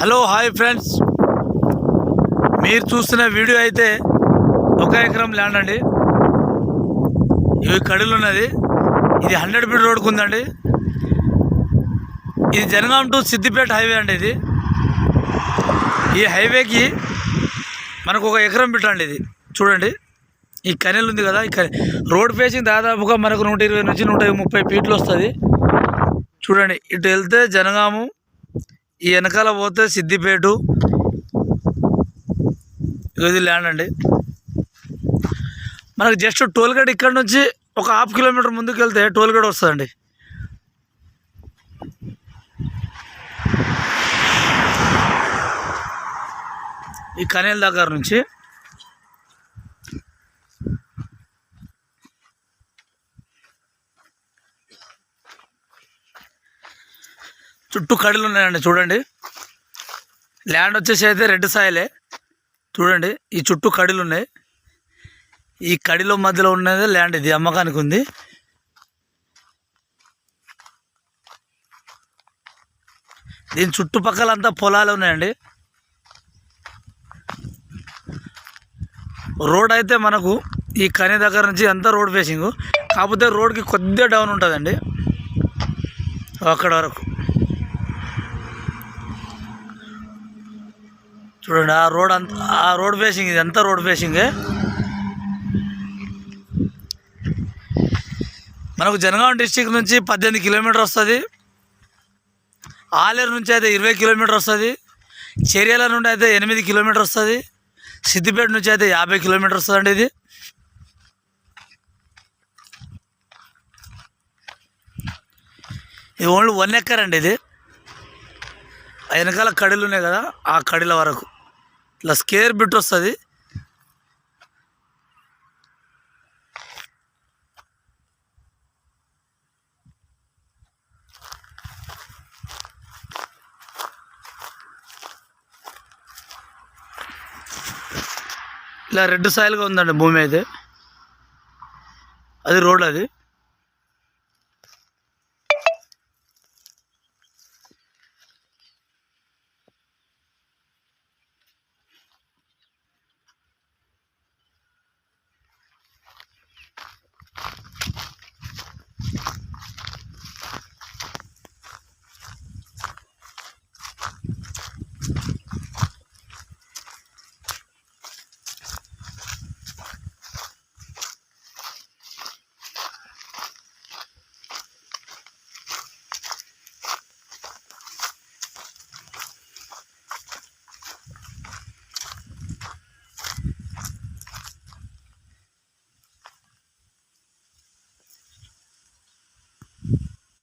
Hello hi friends. మీరు చూస్తున్న video అయితే ఒక ఎకరం ల్యాండ్ అండి. ఇవి కడులు ఉన్నది. ఇది హండ్రెడ్ ఫీట్ రోడ్కు ఉందండి. ఇది జనగాం టు సిద్దిపేట హైవే అండి ఇది. ఈ హైవేకి మనకు ఒక ఎకరం పెట్టండి ఇది. చూడండి. ఈ కనెల్ ఉంది కదా ఈ రోడ్ ఫేసింగ్ దాదాపుగా మనకు నూట ఇరవై నుంచి నూట ముప్పై ఫీట్లు వస్తుంది. చూడండి. ఇటు వెళ్తే జనగాము ఈ వెనకాల పోతే సిద్దిపేటు. ఇది ల్యాండ్ అండి. మనకు జస్ట్ టోల్గేట్ ఇక్కడ నుంచి ఒక హాఫ్ కిలోమీటర్ ముందుకు వెళ్తే టోల్గేట్ వస్తుందండి. ఈ కనేల దగ్గర నుంచి చుట్టూ కడలు ఉన్నాయండి చూడండి. ల్యాండ్ వచ్చేసి అయితే రెడ్ సాయిలే చూడండి ఈ చుట్టూ కడులు ఉన్నాయి. ఈ కడిలో మధ్యలో ఉన్నది ల్యాండ్ ఇది అమ్మకానికి ఉంది. దీని చుట్టుపక్కల అంతా పొలాలు ఉన్నాయండి. రోడ్ అయితే మనకు ఈ కని దగ్గర నుంచి అంతా రోడ్ ఫేసింగ్ కాకపోతే రోడ్కి కొద్దిగా డౌన్ ఉంటుందండి. అక్కడ వరకు. చూడండి ఆ రోడ్ అంత ఆ రోడ్ ఫేసింగ్ ఇది. ఎంత రోడ్ ఫేసింగే మనకు జనగాం డిస్టిక్ నుంచి పద్దెనిమిది కిలోమీటర్ వస్తుంది. ఆలేరు నుంచి అయితే ఇరవై కిలోమీటర్ వస్తుంది. చర్యల నుండి అయితే ఎనిమిది కిలోమీటర్ వస్తుంది. సిద్దిపేట నుంచి అయితే యాభై కిలోమీటర్ వస్తుందండి ఇది. ఇది ఓన్లీ వన్ ఎక్కర్ అండి ఇది. ఆ వెనకాల కడీలు ఉన్నాయి కదా ఆ కడీల వరకు. ఇట్లా స్కేర్ బిట్ వస్తుంది. ఇలా రెడ్ సాయిల్గా ఉందండి భూమి అయితే. అది రోడ్ అది.